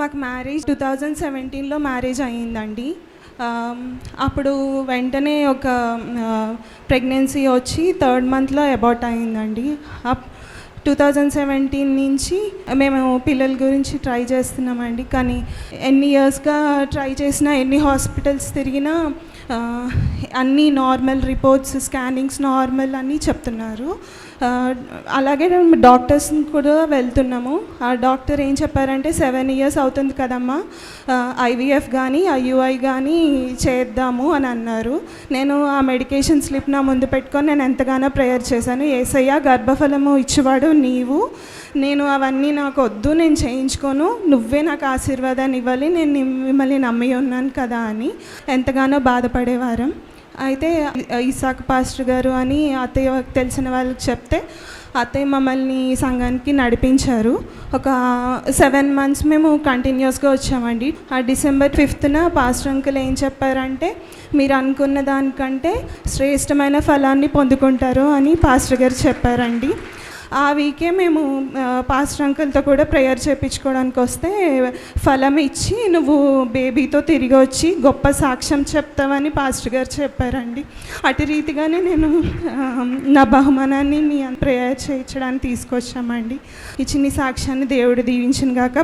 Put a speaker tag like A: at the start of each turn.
A: మాకు marriage two thousand సెవెంటీన్లో marriage అయ్యిందండి. అప్పుడు వెంటనే ఒక ప్రెగ్నెన్సీ వచ్చి థర్డ్ మంత్లో అబౌట్ అయిందండి టూ థౌజండ్ సెవెంటీన్ నుంచి మేము పిల్లల గురించి ట్రై చేస్తున్నామండి. కానీ ఎన్ని ఇయర్స్గా ట్రై చేసినా ఎన్ని హాస్పిటల్స్ తిరిగినా అన్నీ నార్మల్ రిపోర్ట్స్ స్కానింగ్స్ నార్మల్ అని చెప్తున్నారు. అలాగే మేము డాక్టర్స్ని కూడా వెళ్తున్నాము. ఆ డాక్టర్ ఏం చెప్పారంటే సెవెన్ ఇయర్స్ అవుతుంది కదమ్మా. ఐవీఎఫ్ కానీ ఐయుఐ కానీ చేద్దాము అని అన్నారు. నేను ఆ మెడికేషన్ స్లిప్ నా ముందు పెట్టుకొని నేను ఎంతగానో ప్రేయర్ చేశాను. ఏసయ్య గర్భఫలము ఇచ్చేవాడు నీవు. నేను అవన్నీ నాకు వద్దు నేను చేయించుకోను. నువ్వే నాకు ఆశీర్వాదాన్ని ఇవ్వాలి. నేను మిమ్మల్ని నమ్మి ఉన్నాను కదా అని ఎంతగానో బాధపడేవారం. అయితే ఇసాక్ పాస్టర్ గారు అని అత్తయ్య తెలిసిన వాళ్ళకి చెప్తే అత్తయ్య మమ్మల్ని సంఘానికి నడిపించారు. ఒక సెవెన్ మంత్స్ మేము కంటిన్యూస్గా వచ్చామండి. ఆ డిసెంబర్ ఫిఫ్త్న పాస్టర్ అంకుల్ ఏం చెప్పారంటే మీరు అనుకున్న దానికంటే శ్రేష్టమైన ఫలాన్ని పొందుకుంటారు అని పాస్టర్ గారు చెప్పారండి. ఆ వీకే మేము పాస్టర్ అంకుల్తో కూడా ప్రేయర్ చేయించుకోవడానికి వస్తే ఫలం ఇచ్చి నువ్వు బేబీతో తిరిగి వచ్చి గొప్ప సాక్ష్యం చెప్తావని పాస్టర్ గారు చెప్పారండి. అటు రీతిగానే నేను నా బహుమానాన్ని మీ ప్రేయర్ చేయించడానికి తీసుకొచ్చామండి. ఇచ్చిన సాక్ష్యాన్ని దేవుడు దీవించిన గాక